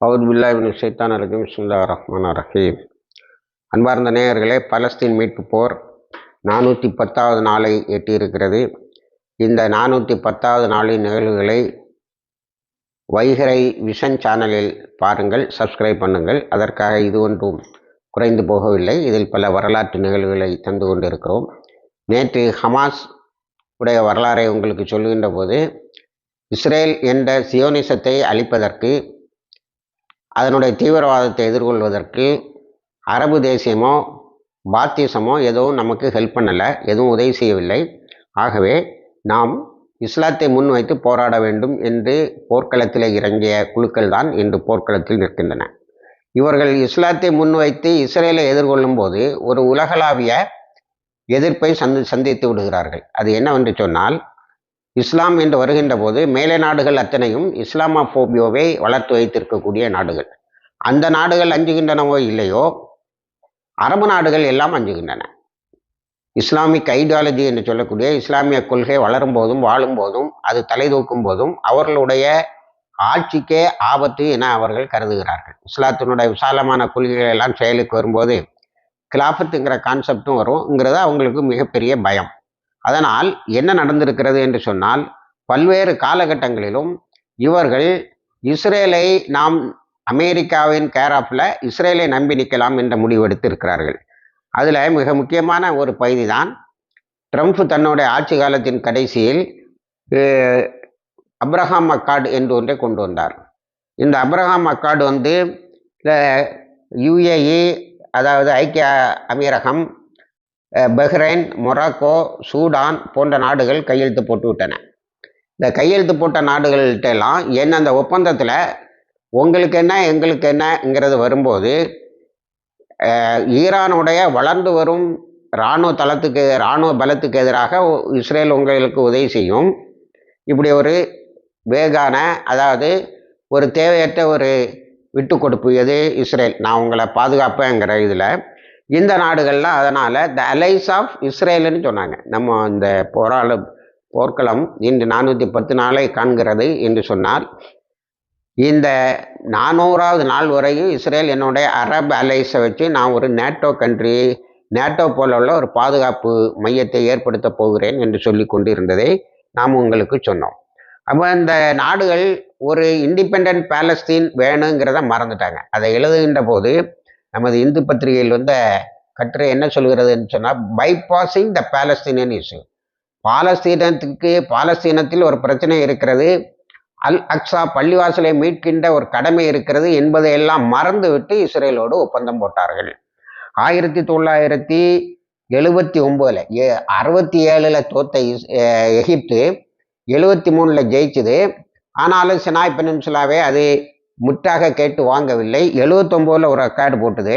அவுது பில்லாபின் சைத்தான் ரஜீம். சுல்லா ரஹ்மான் ரஹீம். அன்பார்ந்த நேயர்களே பலஸ்தீன் மீட்பு போர் நானூற்றி பத்தாவது நாளை எட்டியிருக்கிறது. இந்த நானூற்றி பத்தாவது நாளின் நிகழ்வுகளை வைகரை விஷன் சேனலில் பாருங்கள் சப்ஸ்கிரைப் பண்ணுங்கள். அதற்காக இது ஒன்றும் குறைந்து போகவில்லை. இதில் பல வரலாற்று நிகழ்வுகளை தந்து கொண்டிருக்கிறோம். நேற்று ஹமாஸ் உடைய வரலாறை உங்களுக்கு சொல்லுகின்ற போது இஸ்ரேல் என்ற சியோனிசத்தை அழிப்பதற்கு அதனுடைய தீவிரவாதத்தை எதிர்கொள்வதற்கு அரபு தேசியமோ பாத்தியசமோ எதுவும் நமக்கு ஹெல்ப் பண்ணலை எதுவும் உதவி செய்யவில்லை. ஆகவே நாம் இஸ்லாத்தை முன்வைத்து போராட வேண்டும் என்று போர்க்களத்தில் இறங்கிய குழுக்கள் தான் இன்று போர்க்களத்தில் நிற்கின்றன. இவர்கள் இஸ்லாத்தை முன்வைத்து இஸ்ரேலை எதிர்கொள்ளும் போது ஒரு உலகளாவிய எதிர்ப்பை சந்தி சந்தித்து விடுகிறார்கள். அது என்னவென்று சொன்னால் இஸ்லாம் என்று வருகின்ற போது மேலை நாடுகள் அத்தனையும் இஸ்லாமோபியோவை வளர்த்து வைத்திருக்கக்கூடிய நாடுகள். அந்த நாடுகள் அஞ்சுகின்றனவோ இல்லையோ அரபு நாடுகள் எல்லாம் அஞ்சுகின்றன. இஸ்லாமிக் ஐடியாலஜி என்று சொல்லக்கூடிய இஸ்லாமிய கொள்கை வளரும் போதும் வாழும் போதும் அது தலை தூக்கும் போதும் அவர்களுடைய ஆட்சிக்கே ஆபத்து என அவர்கள் கருதுகிறார்கள். இஸ்லாத்தினுடைய விசாலமான கொள்கைகள் எல்லாம் செயலுக்கு வரும்போது கிலாஃபத்துங்கிற கான்செப்டும் வரும்ங்கிறது அவங்களுக்கு மிகப்பெரிய பயம். அதனால் என்ன நடந்திருக்கிறது என்று சொன்னால் பல்வேறு காலகட்டங்களிலும் இவர்கள் இஸ்ரேலை நாம் அமெரிக்காவின் கேராப்பில் இஸ்ரேலை நம்பி நிற்கலாம் என்ற முடிவெடுத்து இருக்கிறார்கள் அதில் மிக முக்கியமான ஒரு பகுதி தான் ட்ரம்ப் தன்னுடைய ஆட்சி காலத்தின் கடைசியில் அப்ரஹாம் அக்கார்டு என்று ஒன்றை கொண்டு வந்தார். இந்த அப்ரஹாம் அக்கார்டு வந்து யுஏஇ அதாவது ஐக்கிய அமீரகம் பஹ்ரைன் மொராக்கோ சூடான் போன்ற நாடுகள் கையெழுத்து போட்டு விட்டன இந்த கையெழுத்து போட்ட நாடுகள்கிட்ட எல்லாம் என்ன அந்த ஒப்பந்தத்தில் உங்களுக்கு என்ன எங்களுக்கு என்னங்கிறது வரும்போது ஈரானுடைய வளர்ந்து வரும் இராணுவ தளத்துக்கு இராணுவ பலத்துக்கு எதிராக இஸ்ரேல் உங்களுக்கு உதவி செய்யும். இப்படி ஒரு வேகான அதாவது ஒரு தேவையற்ற ஒரு விட்டு கொடுப்பு எது இஸ்ரேல்? நான் உங்களை பாதுகாப்பேங்கிற இதில் இந்த நாடுகள்லாம் அதனால் த அலைஸ் ஆஃப் இஸ்ரேலுன்னு சொன்னாங்க. நம்ம இந்த போராள போர்க்களம் இன்று நானூற்றி பத்து நாளை காண்கிறது என்று சொன்னால் இந்த நானூறாவது நாள் வரையும் இஸ்ரேல் என்னுடைய அரப் அலைஸை வச்சு நான் ஒரு நேட்டோ கண்ட்ரி நேட்டோ போல உள்ள ஒரு பாதுகாப்பு மையத்தை ஏற்படுத்த போகிறேன் என்று சொல்லி கொண்டு இருந்ததை நாம் உங்களுக்கு சொன்னோம். அப்போ இந்த நாடுகள் ஒரு இண்டிபெண்ட் பேலஸ்தீன் வேணுங்கிறத மறந்துட்டாங்க. அதை எழுதுகின்ற போது நமது இந்து பத்திரிகையில் வந்த கட்டுரை என்ன சொல்கிறதுன்னு சொன்னால் பைபாசிங் த பாலஸ்தீனியன் இஷ்யூ பாலஸ்தீனத்துக்கு பாலஸ்தீனத்தில் ஒரு பிரச்சனை இருக்கிறது. அல் அக்ஸா பள்ளிவாசலை மீட்கின்ற ஒரு கடமை இருக்கிறது என்பதையெல்லாம் மறந்துவிட்டு இஸ்ரேலோடு ஒப்பந்தம் போட்டார்கள். ஆயிரத்தி தொள்ளாயிரத்தி எழுபத்தி ஒம்போதில் ஏ அறுபத்தி ஏழில் தோத்த எகிப்து எழுபத்தி மூணில் ஜெயிச்சுது. ஆனாலும் சினாய் பெனின்சுலாவே அது முற்றாக கேட்டு வாங்கவில்லை. எழுவத்தொம்போதில் ஒரு அக்கார்டு போட்டுது.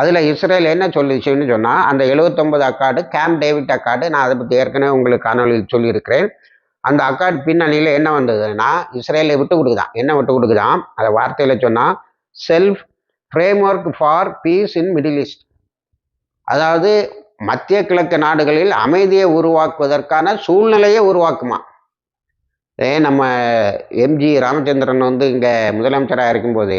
அதில் இஸ்ரேல் என்ன சொல்லிச்சுன்னு சொன்னால் அந்த எழுவத்தொம்பது அக்கார்டு கேம் டேவிட் அக்கார்டு நான் அதை பற்றி ஏற்கனவே உங்களுக்கு காணொலியில் சொல்லியிருக்கிறேன். அந்த அக்கார்டு பின்னணியில் என்ன வந்ததுன்னா இஸ்ரேலை விட்டு கொடுக்குதான். என்ன விட்டு கொடுக்குதான்? அதை வார்த்தையில் சொன்னால் self framework for peace in middle east அதாவது மத்திய கிழக்கு நாடுகளில் அமைதியை உருவாக்குவதற்கான சூழ்நிலையை உருவாக்குமா? நம்ம எம்ஜி ராமச்சந்திரன் வந்து இங்கே முதலமைச்சராக இருக்கும்போது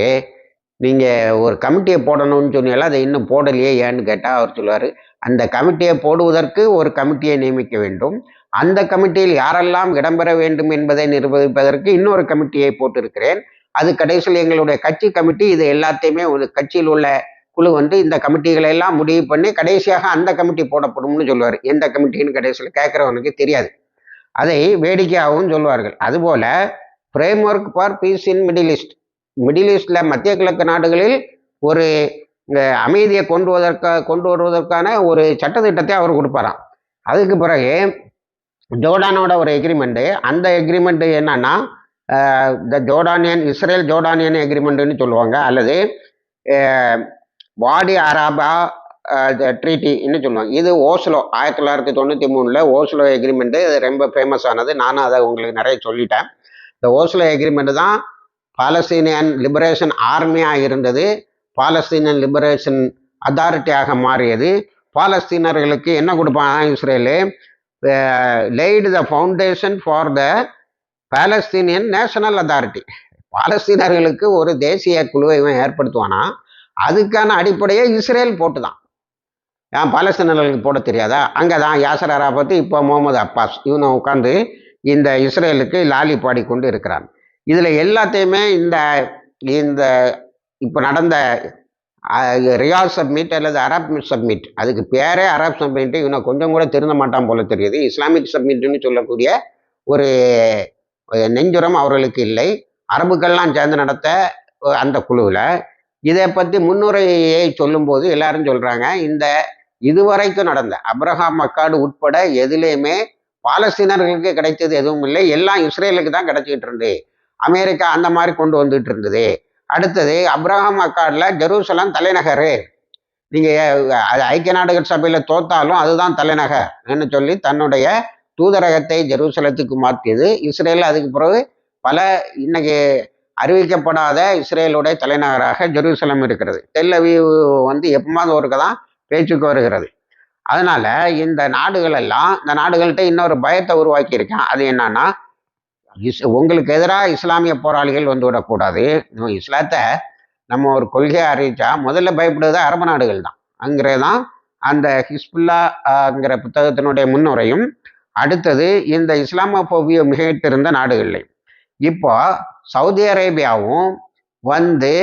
நீங்கள் ஒரு கமிட்டியை போடணும்னு சொன்னீங்களா அதை இன்னும் போடலையே ஏன்னு கேட்டால் அவர் சொல்லுவார். அந்த கமிட்டியை போடுவதற்கு ஒரு கமிட்டியை நியமிக்க வேண்டும். அந்த கமிட்டியில் யாரெல்லாம் இடம்பெற வேண்டும் என்பதை நிர்வகிப்பதற்கு இன்னொரு கமிட்டியை போட்டிருக்கிறேன். அது கடைசியில் எங்களுடைய கட்சி கமிட்டி இது எல்லாத்தையுமே ஒரு கட்சியில் உள்ள குழு வந்து இந்த கமிட்டிகளை எல்லாம் முடிவு பண்ணி கடைசியாக அந்த கமிட்டி போடப்படும்னு சொல்லுவார். எந்த கமிட்டின்னு கடைசியில் கேட்குறவனுக்கு தெரியாது. அதை வேடிக்கையாகவும் சொல்வார்கள். அதுபோல framework for peace in middle east middle ஈஸ்டில் மத்திய கிழக்கு நாடுகளில் ஒரு அமைதியை கொண்டு வருவதற்காக கொண்டு வருவதற்கான ஒரு சட்டத்திட்டத்தை அவர் கொடுப்பாராம். அதுக்கு பிறகு ஜோர்டானோட ஒரு எக்ரிமெண்ட்டு அந்த எக்ரிமெண்ட்டு என்னன்னா த ஜோர்டானியன் இஸ்ரேல் ஜோர்டானியன் எக்ரிமெண்ட்டுன்னு சொல்லுவாங்க. அல்லது வாடி அராபா ட்ரீட்டின்னு சொல்லுவாங்க. இது ஓஸ்லோ ஆயிரத்தி தொள்ளாயிரத்தி தொண்ணூற்றி மூணில் ஓஸ்லோ எக்ரிமெண்ட்டு இது ரொம்ப ஃபேமஸ் ஆனது. நானும் அதை உங்களுக்கு நிறைய சொல்லிட்டேன். இந்த ஓஸ்லோ எக்ரிமெண்ட்டு தான் பாலஸ்தீனியன் லிபரேஷன் ஆர்மியாக இருந்தது. பாலஸ்தீனியன் லிபரேஷன் அத்தாரிட்டியாக மாறியது. பாலஸ்தீனர்களுக்கு என்ன கொடுப்பாங்க Israel? Laid the foundation for the Palestinian national authority பாலஸ்தீனர்களுக்கு ஒரு தேசிய குழுவை இவன் ஏற்படுத்துவானா? அதுக்கான அடிப்படையை இஸ்ரேல் போட்டு தான் ஏன் பாலஸ்தீனர்களுக்கு போட தெரியாதா? அங்கே தான் யாசர் அராபத்து இப்போ முகமது அப்பாஸ். இவனை உட்காந்து இந்த இஸ்ரேலுக்கு லாலி பாடி கொண்டு இருக்கிறான். இதில் எல்லாத்தையுமே இந்த இந்த இப்போ நடந்த ரியால் சப்மிட் அல்லது அரப் சப்மிட் அதுக்கு பேரே அரப் சப்மிட் இவனை கொஞ்சம் கூட திருந்த மாட்டான் போல தெரியுது. இஸ்லாமிக் சப்மிட்னு சொல்லக்கூடிய ஒரு நெஞ்சுரம் அவர்களுக்கு இல்லை. அரபுக்கள்லாம் சேர்ந்து நடத்த அந்த குழுவில். இதை பற்றி முன்னுரையை சொல்லும்போது எல்லாரும் சொல்கிறாங்க இந்த இதுவரைக்கும் நடந்த அப்ரஹாம் மக்காடு உட்பட எதுலேயுமே பாலஸ்தீனர்களுக்கு கிடைத்தது எதுவும் இல்லை. எல்லாம் இஸ்ரேலுக்கு தான் கிடைச்சிட்டு இருந்து அமெரிக்கா அந்த மாதிரி கொண்டு வந்துட்டு இருந்தது. அடுத்தது அப்ரஹாம் அக்காடில் ஜெருசலம் தலைநகர். நீங்கள் அது ஐக்கிய நாடுகள் சபையில் தோத்தாலும் அதுதான் தலைநகர் என்று சொல்லி தன்னுடைய தூதரகத்தை ஜெருசலத்துக்கு மாற்றியது. இஸ்ரேல் அதுக்கு பிறகு பல இன்னைக்கு அறிவிக்கப்படாத இஸ்ரேலுடைய தலைநகராக ஜெருசலம் இருக்கிறது. டெல் வந்து எப்பமாவது ஒருக்க தான் பேச்சுக்கு வருகிறது. அதனால இந்த நாடுகள் எல்லாம் இந்த நாடுகள்கிட்ட இன்னொரு பயத்தை உருவாக்கி இருக்கேன் அது என்னன்னா இஸ் உங்களுக்கு எதிராக இஸ்லாமிய போராளிகள் வந்து விடக்கூடாது நம்ம இஸ்லாத்தை நம்ம ஒரு கொள்கையை அறிவிச்சா முதல்ல பயப்படுவது அரபு நாடுகள் தான். அங்கிறது தான் அந்த ஹிஸ்புல்லாங்கிற புத்தகத்தினுடைய முன்னுரையும் அடுத்தது இந்த இஸ்லாமோபோபிய மிகைத்திருந்த நாடுகளில் இப்போ சவுதி அரேபியாவும் வந்து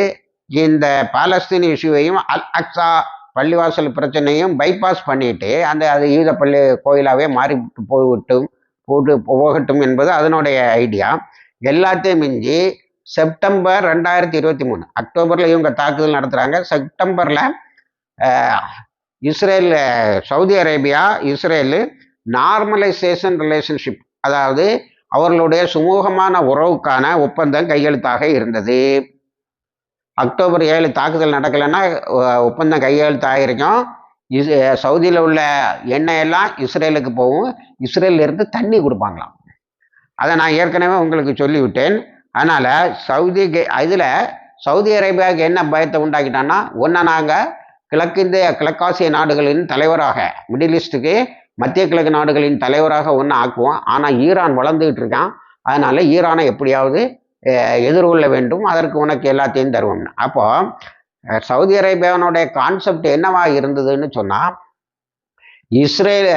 இந்த பாலஸ்தீன் இஷ்யூவையும் அல் அக்ஸா பள்ளிவாசல் பிரச்சனையும் பைபாஸ் பண்ணிட்டு அந்த அது ஈத பள்ளி கோயிலாகவே மாறி போய்விட்டும் போட்டு போகட்டும் என்பது அதனுடைய ஐடியா எல்லாத்தையும் மிஞ்சி செப்டம்பர் ரெண்டாயிரத்தி இருபத்தி மூணு அக்டோபரில் இவங்க தாக்குதல் நடத்துகிறாங்க செப்டம்பரில் Israel Saudi Arabia Israel normalisation relationship அதாவது அவர்களுடைய சுமூகமான உறவுக்கான ஒப்பந்தம் கையெழுத்தாக இருந்தது. அக்டோபர் ஏழு தாக்குதல் நடக்கலைன்னா ஒப்பந்தம் ஒப்பந்தம் கையெழுத்தாயிருக்கும். இஸ் சவுதியில் உள்ள எண்ணெய் எல்லாம் இஸ்ரேலுக்கு போகும். இஸ்ரேலில் இருந்து தண்ணி கொடுப்பாங்களாம். அதை நான் ஏற்கனவே உங்களுக்கு சொல்லிவிட்டேன். அதனால் சவுதி இதில் சவுதி அரேபியாவுக்கு என்ன பயத்தை உண்டாக்கிட்டான்னா ஒன்று நாங்கள் கிழக்கிந்திய கிழக்காசிய நாடுகளின் தலைவராக மிடில் ஈஸ்ட்டுக்கு மத்திய கிழக்கு நாடுகளின் தலைவராக ஒன்று ஆக்குவோம். ஆனால் ஈரான் வளர்ந்துக்கிட்டு இருக்கான். அதனால் ஈரானை எப்படியாவது எதிர்கொள்ள வேண்டும். அதற்கு உனக்கு எல்லாத்தையும் தருவோம். அப்போ சவுதி அரேபியாவினுடைய கான்செப்ட் என்னவா இருந்ததுன்னு சொன்னால் இஸ்ரேல்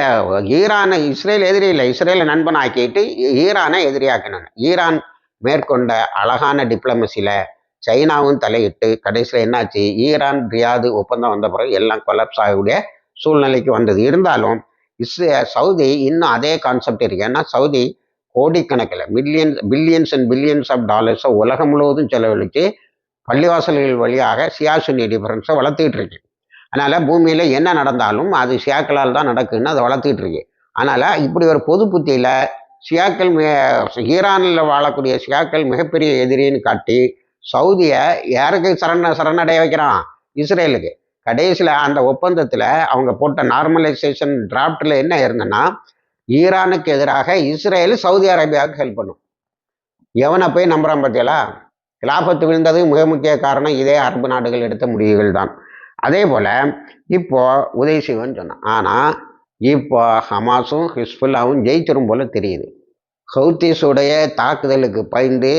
ஈரானை இஸ்ரேல் எதிரி இல்லை. இஸ்ரேலை நண்பன் ஆக்கிட்டு ஈரானை எதிரியாக்கினாங்க. ஈரான் மேற்கொண்ட அழகான டிப்ளமசியில் சைனாவும் தலையிட்டு கடைசியில் என்னாச்சு? ஈரான் ரியாது ஒப்பந்தம் வந்த பிறகு எல்லாம் கொலப்ஸ் ஆகக்கூடிய சூழ்நிலைக்கு வந்தது. இருந்தாலும் இஸ்ரே சவுதி இன்னும் அதே கான்செப்ட் இருக்கு. ஏன்னா சவுதி கோடிக்கணக்கில் millions billions and billions of டாலர்ஸை உலகம் முழுவதும் செலவழித்து பள்ளிவாசல்கள் வழியாக சியாசுனி டிஃபரன்ஸை வளர்த்துக்கிட்டு இருக்கு. அதனால் பூமியில் என்ன நடந்தாலும் அது ஷியாக்களால் தான் நடக்குன்னு அதை வளர்த்துக்கிட்டு இருக்கு. அதனால் இப்படி ஒரு பொது புத்தியில் சியாக்கள் மிக ஈரானில் வாழக்கூடிய ஷியாக்கள் மிகப்பெரிய எதிரின்னு காட்டி சவுதியை யாருக்கு சரண சரணடைய வைக்கிறான்? இஸ்ரேலுக்கு. கடைசியில் அந்த ஒப்பந்தத்தில் அவங்க போட்ட நார்மலைசேஷன் டிராஃப்டில் என்ன இருந்ததுன்னா ஈரானுக்கு எதிராக இஸ்ரேல் சவுதி அரேபியாவுக்கு ஹெல்ப் பண்ணும். எவனை போய் நம்புறான் பார்த்தீங்களா கிலாபத்து விழுந்தது மிக முக்கிய காரணம் இதே அரபு நாடுகள் எடுத்த முடிவுகள் தான். அதே போல் இப்போ உதவி சிவன் சொன்னான். ஆனால் இப்போ ஹமாஸும் ஹிஸ்புல்லாவும் ஜெயிச்சிரும் போல தெரியுது. ஹவுத்திஸுடைய தாக்குதலுக்கு பயந்து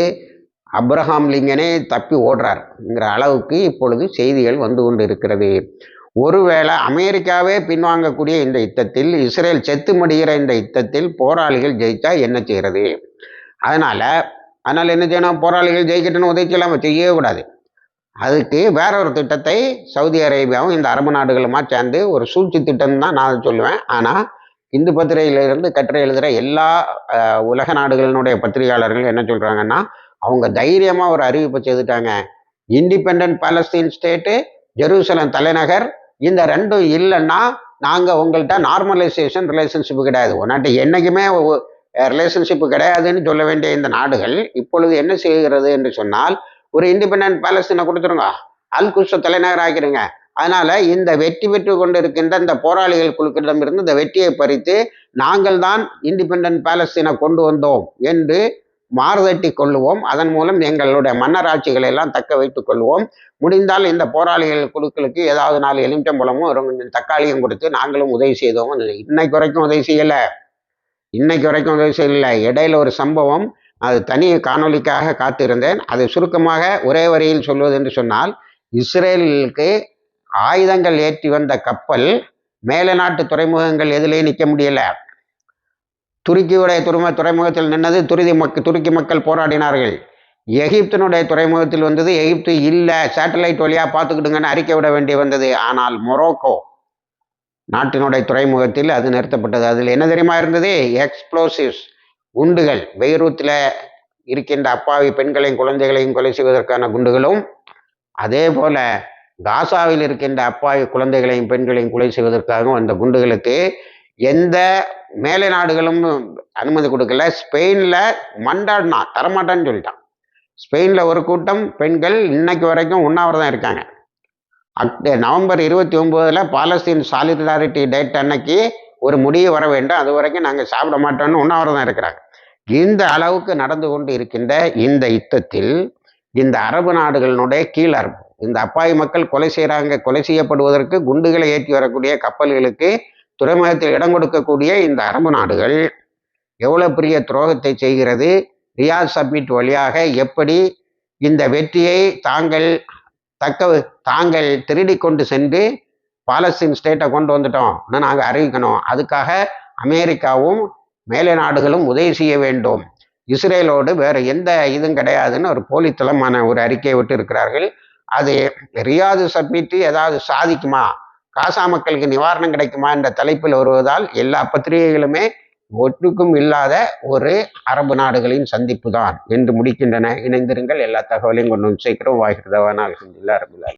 அப்ரஹாம் லிங்கனே தப்பி ஓடுறாருங்கிற அளவுக்கு இப்பொழுது செய்திகள் வந்து கொண்டு இருக்கிறது ஒருவேளை அமெரிக்காவே பின்வாங்கக்கூடிய இந்த யுத்தத்தில் இஸ்ரேல் செத்து முடிகிற இந்த யுத்தத்தில் போராளிகள் ஜெயித்தா என்ன செய்கிறது அதனால அதனால என்ன செய்யணும்? போராளிகள் ஜெயிக்கட்டும்னு உதவிச்சலாம செய்யவே கூடாது. அதுக்கு வேற ஒரு திட்டத்தை சவுதி அரேபியாவும் இந்த அரபு நாடுகளுமா சேர்ந்து ஒரு சூழ்ச்சி திட்டம் தான் நான் சொல்லுவேன். ஆனால் இந்து பத்திரிகையிலிருந்து கட்டுரை எழுதுகிற எல்லா உலக நாடுகளினுடைய பத்திரிகையாளர்கள் என்ன சொல்கிறாங்கன்னா அவங்க தைரியமாக ஒரு அறிவிப்பை செய்துட்டாங்க. இண்டிபெண்ட் பாலஸ்தீன் ஸ்டேட்டு ஜெருசலம் தலைநகர் இந்த ரெண்டும் இல்லைன்னா நாங்கள் உங்கள்கிட்ட நார்மலைசேஷன் ரிலேஷன்ஷிப் கிடையாது. உன்னாட்ட என்றைக்குமே ரிலேஷன்ஷிப் கிடையாதுன்னு சொல்ல வேண்டிய இந்த நாடுகள் இப்பொழுது என்ன செய்கிறது என்று சொன்னால் ஒரு இண்டிபெண்டன்ட் பேலஸ்தீனை கொடுத்துருங்க. அல் குஷ தலைநகர் ஆக்கிடுங்க அதனால இந்த வெற்றி பெற்று கொண்டிருக்கின்ற இந்த போராளிகள் குழுக்களிடமிருந்து இந்த வெற்றியை பறித்து நாங்கள் தான் இண்டிபெண்டன்ட் பேலஸ்தீனை கொண்டு வந்தோம் என்று மாறுதட்டி கொள்ளுவோம். அதன் மூலம் எங்களுடைய மன்னராட்சிகளை எல்லாம் தக்க வைத்துக் கொள்வோம் முடிந்தால் இந்த போராளிகள் குழுக்களுக்கு ஏதாவது நாலு எலுமிச்சம்பழமும் ஒரு கொஞ்சம் தக்காளியும் கொடுத்து நாங்களும் உதவி செய்தோம். இன்னைக்கு வரைக்கும் உதவி செய்யலை. இன்னைக்கு வரைக்கும் உதவி செய்யலை. இடையில ஒரு சம்பவம். அது தனி காணொளிக்காக காத்திருந்தேன். அதை சுருக்கமாக ஒரே வரியில் சொல்வது என்று சொன்னால் இஸ்ரேலுக்கு ஆயுதங்கள் ஏற்றி வந்த கப்பல் மேல நாட்டு துறைமுகங்கள் எதிலே நிற்க முடியலை. துருக்கியுடைய துறைமுக துறைமுகத்தில் நின்னது துருதி மக் துருக்கி மக்கள் போராடினார்கள். எகிப்தினுடைய துறைமுகத்தில் வந்தது எகிப்து இல்லை சேட்டலைட் வழியாக பார்த்துக்கிடுங்கன்னு அறிக்கை விட வேண்டி வந்தது. ஆனால் மொரோக்கோ நாட்டினுடைய துறைமுகத்தில் அது நிறுத்தப்பட்டது. அதில் என்ன தெரியுமா இருந்தது? எக்ஸ்ப்ளோசிவ்ஸ் குண்டுகள். பெய்ரூத்தில் இருக்கின்ற அப்பாவி பெண்களையும் குழந்தைகளையும் கொலை செய்வதற்கான குண்டுகளும் அதே போல காசாவில் இருக்கின்ற அப்பாவி குழந்தைகளையும் பெண்களையும் கொலை செய்வதற்காகவும் அந்த குண்டுகளுக்கு எந்த மேலை நாடுகளும் அனுமதி கொடுக்கல. ஸ்பெயினில் மண்டாடினா தரமாட்டான்னு சொல்லிட்டான். ஸ்பெயினில் ஒரு கூட்டம் பெண்கள் இன்னைக்கு வரைக்கும் உண்ணாவிரதம் இருக்காங்க. அக் நவம்பர் இருபத்தி ஒம்போதில் பாலஸ்தீன் சாலிடாரிட்டி டேட் அன்னைக்கு ஒரு முடிவு வர வேண்டும். அது வரைக்கும் நாங்கள் சாப்பிட மாட்டோம்னு உண்ணாவிரதம் இருக்கிறாங்க. இந்த அளவுக்கு நடந்து கொண்டு இருக்கின்ற இந்த யுத்தத்தில் இந்த அரபு நாடுகளினுடைய கீழறுப்பு இந்த அப்பாவி மக்கள் கொலை செய்கிறாங்க கொலை செய்யப்படுவதற்கு குண்டுகளை ஏற்றி வரக்கூடிய கப்பல்களுக்கு துறைமுகத்தில் இடம் கொடுக்கக்கூடிய இந்த அரபு நாடுகள் எவ்வளோ பெரிய துரோகத்தை செய்கிறது? ரியாத் சப்மிட் வழியாக எப்படி இந்த வெற்றியை தாங்கள் தக்க தாங்கள் திருடி கொண்டு சென்று பாலஸ்தீன் ஸ்டேட்டை கொண்டு வந்துட்டோம்னு நாங்கள் அறிவிக்கணும். அதுக்காக அமெரிக்காவும் மேலை நாடுகளும் உதவி செய்ய வேண்டும். இஸ்ரேலோடு வேறு எந்த இதுவும் கிடையாதுன்னு ஒரு போலித்தளமான ஒரு அறிக்கையை விட்டு இருக்கிறார்கள் அது ரியாது சப்மிட்டு ஏதாவது சாதிக்குமா? காசா மக்களுக்கு நிவாரணம் கிடைக்குமா என்ற தலைப்பில் வருவதால் எல்லா பத்திரிகைகளுமே ஒற்றுக்கும் இல்லாத ஒரு அரபு நாடுகளின் சந்திப்பு தான் என்று முடிக்கின்றன. இணைந்திருங்கள். எல்லா தகவலையும் கொண்டு வந்து சேர்க்கிறோம். வாய்க்கிறதவான அலமதுல்லா அரபுல்லா